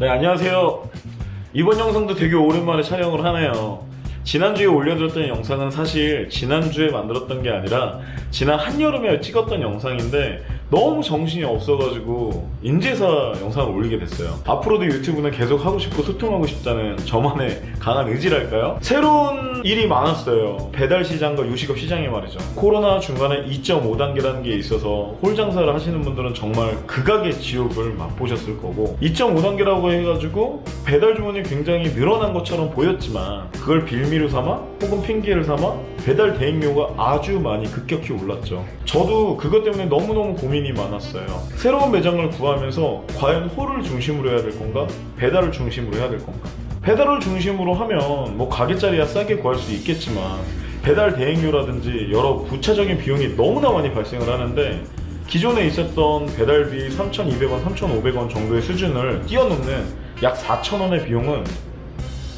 네, 안녕하세요. 이번 영상도 되게 오랜만에 촬영을 하네요. 지난주에 올려드렸던 영상은 사실 지난주에 만들었던 게 아니라 지난 한여름에 찍었던 영상인데 너무 정신이 없어가지고 인제사 영상을 올리게 됐어요. 앞으로도 유튜브는 계속 하고 싶고 소통하고 싶다는 저만의 강한 의지랄까요? 새로운 일이 많았어요. 배달 시장과 요식업 시장이 말이죠. 코로나 중간에 2.5단계라는 게 있어서 홀 장사를 하시는 분들은 정말 극악의 지옥을 맛보셨을 거고 2.5단계라고 해가지고 배달 주문이 굉장히 늘어난 것처럼 보였지만 그걸 빌미로 삼아 혹은 핑계를 삼아 배달 대행료가 아주 많이 급격히 올랐죠. 저도 그것 때문에 너무너무 고민이 많았어요. 새로운 매장을 구하면서 과연 홀을 중심으로 해야 될 건가? 배달을 중심으로 해야 될 건가? 배달을 중심으로 하면 뭐 가게짜리야 싸게 구할 수 있겠지만 배달 대행료라든지 여러 부차적인 비용이 너무나 많이 발생을 하는데 기존에 있었던 배달비 3,200원, 3,500원 정도의 수준을 뛰어넘는 약 4,000원의 비용은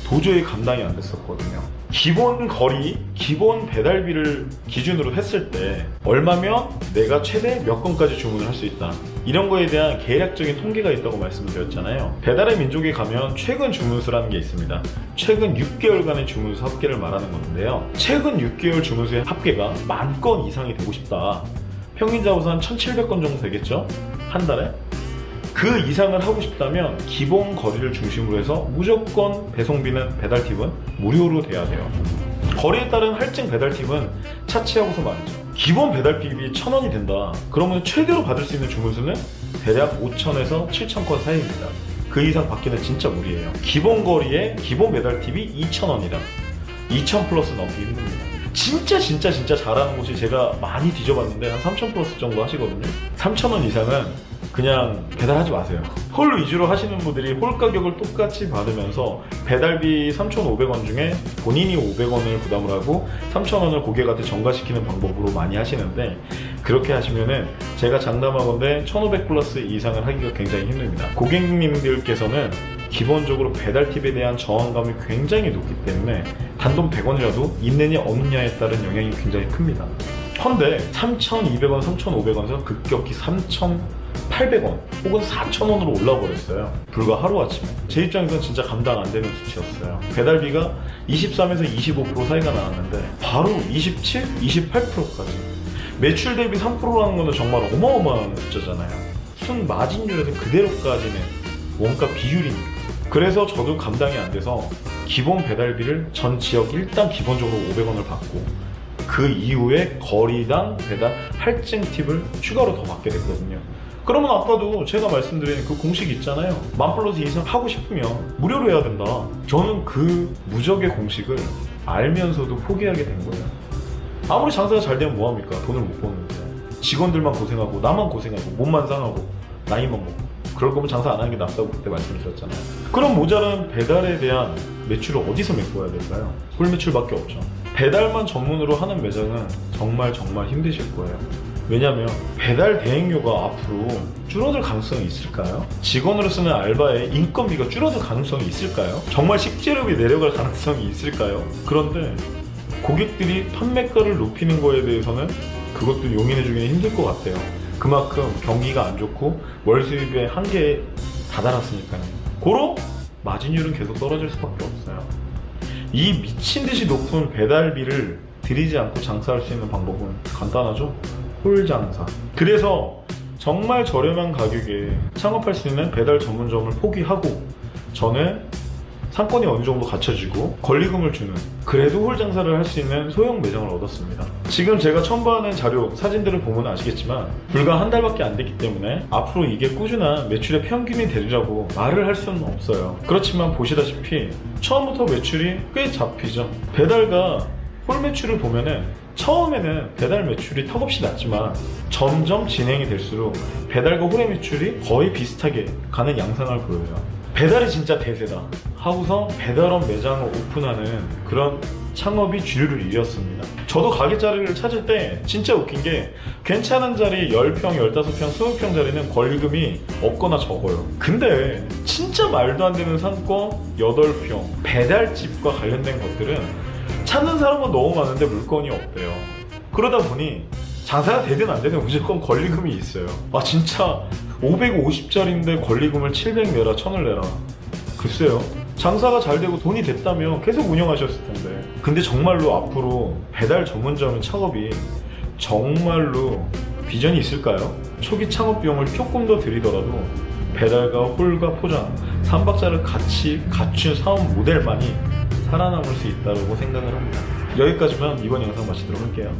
도저히 감당이 안 됐었거든요. 기본 거리, 기본 배달비를 기준으로 했을 때 얼마면 내가 최대 몇 건까지 주문을 할 수 있다. 이런 거에 대한 계략적인 통계가 있다고 말씀드렸잖아요. 배달의 민족에 가면 최근 주문수라는 게 있습니다. 최근 6개월간의 주문수 합계를 말하는 건데요. 최근 6개월 주문수의 합계가 만 건 이상이 되고 싶다. 평균 잡아서 한 1,700건 정도 되겠죠? 한 달에? 그 이상을 하고 싶다면 기본 거리를 중심으로 해서 무조건 배송비는 배달 팁은 무료로 돼야 돼요. 거리에 따른 할증 배달 팁은 차치하고서 말이죠. 기본 배달비비 1,000원이 된다. 그러면 최대로 받을 수 있는 주문수는 대략 5,000에서 7,000건 사이입니다. 그 이상 받기는 진짜 무리예요. 기본 거리에 기본 배달 팁이 2,000원이다. 2,000 플러스 넘기 힘듭니다. 진짜 진짜 진짜 잘하는 곳이 제가 많이 뒤져봤는데 한 3,000 플러스 정도 하시거든요. 3,000원 이상은 그냥 배달하지 마세요. 홀 위주로 하시는 분들이 홀 가격을 똑같이 받으면서 배달비 3,500원 중에 본인이 500원을 부담을 하고 3,000원을 고객한테 전가시키는 방법으로 많이 하시는데 그렇게 하시면은 제가 장담하건대 1,500 플러스 이상을 하기가 굉장히 힘듭니다. 고객님들께서는 기본적으로 배달 팁에 대한 저항감이 굉장히 높기 때문에 단돈 100원이라도 있느냐 없느냐에 따른 영향이 굉장히 큽니다. 헌데 3,200원, 3,500원에서 급격히 3,800원 혹은 4,000원으로 올라 버렸어요. 불과 하루아침에. 제 입장에서는 진짜 감당 안 되는 수치였어요. 배달비가 23에서 25% 사이가 나왔는데 바로 27, 28%까지. 매출 대비 3%라는 거는 정말 어마어마한 숫자잖아요. 순 마진율에서 그대로까지는 원가 비율이니까. 그래서 저도 감당이 안 돼서 기본 배달비를 전 지역 일단 기본적으로 500원을 받고 그 이후에 거리당 배달 할증 팁을 추가로 더 받게 됐거든요. 그러면 아까도 제가 말씀드린 그 공식 있잖아요. 만 플러스 이상 하고 싶으면 무료로 해야 된다. 저는 그 무적의 공식을 알면서도 포기하게 된 거예요. 아무리 장사가 잘 되면 뭐합니까? 돈을 못 버는데. 직원들만 고생하고, 나만 고생하고, 몸만 상하고, 나이만 먹고. 그럴 거면 장사 안 하는 게 낫다고 그때 말씀드렸잖아요. 그럼 모자란 배달에 대한 매출을 어디서 메꿔야 될까요? 홀 매출밖에 없죠. 배달만 전문으로 하는 매장은 정말 정말 힘드실 거예요. 왜냐면 배달 대행료가 앞으로 줄어들 가능성이 있을까요? 직원으로 쓰는 알바의 인건비가 줄어들 가능성이 있을까요? 정말 식재료비 내려갈 가능성이 있을까요? 그런데 고객들이 판매가를 높이는 거에 대해서는 그것도 용인해주기는 힘들 것 같아요. 그만큼 경기가 안 좋고 월 수입의 한계에 다다랐으니까요. 고로 마진율은 계속 떨어질 수밖에 없어요. 이 미친 듯이 높은 배달비를 들이지 않고 장사할 수 있는 방법은 간단하죠. 홀 장사. 그래서 정말 저렴한 가격에 창업할 수 있는 배달 전문점을 포기하고 저는 상권이 어느 정도 갖춰지고 권리금을 주는 그래도 홀 장사를 할 수 있는 소형 매장을 얻었습니다. 지금 제가 첨부하는 자료 사진들을 보면 아시겠지만 불과 한 달밖에 안 됐기 때문에 앞으로 이게 꾸준한 매출의 평균이 되리라고 말을 할 수는 없어요. 그렇지만 보시다시피 처음부터 매출이 꽤 잡히죠. 배달과 홀 매출을 보면은 처음에는 배달 매출이 턱없이 낮지만 점점 진행이 될수록 배달과 홀의 매출이 거의 비슷하게 가는 양상을 보여요. 배달이 진짜 대세다 하고서 배달원 매장을 오픈하는 그런 창업이 주류를 이뤘습니다. 저도 가게 자리를 찾을 때 진짜 웃긴 게 괜찮은 자리 10평, 15평, 20평 자리는 권리금이 없거나 적어요. 근데 진짜 말도 안 되는 상권 8평, 배달집과 관련된 것들은 찾는 사람은 너무 많은데 물건이 없대요. 그러다 보니 장사가 되든 안 되든 무조건 권리금이 있어요. 아 진짜 550짜리인데 권리금을 700 내라 1000을 내라 글쎄요 장사가 잘 되고 돈이 됐다면 계속 운영하셨을 텐데 근데 정말로 앞으로 배달 전문점 창업이 정말로 비전이 있을까요? 초기 창업 비용을 조금 더 들이더라도 배달과 홀과 포장, 삼박자를 같이 갖춘 사업 모델만이 살아남을 수 있다고 생각을 합니다. 여기까지만 이번 영상 마치도록 할게요.